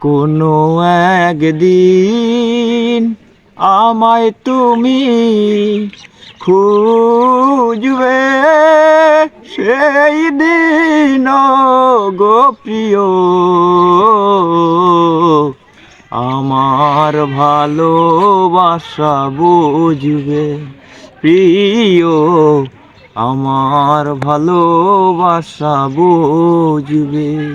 কোনো একদিন আমায় তুমি খুঁজবে সেই দিন গো প্রিয়। আমার ভালোবাসা বুঝবে প্রিয়। আমার ভালোবাসা বুঝবে।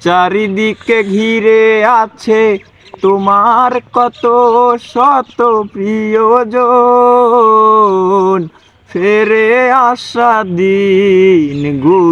চারিদিকে ঘিরে আছে তোমার কত শত প্রিয়জন। ফেরে আসা দিন গো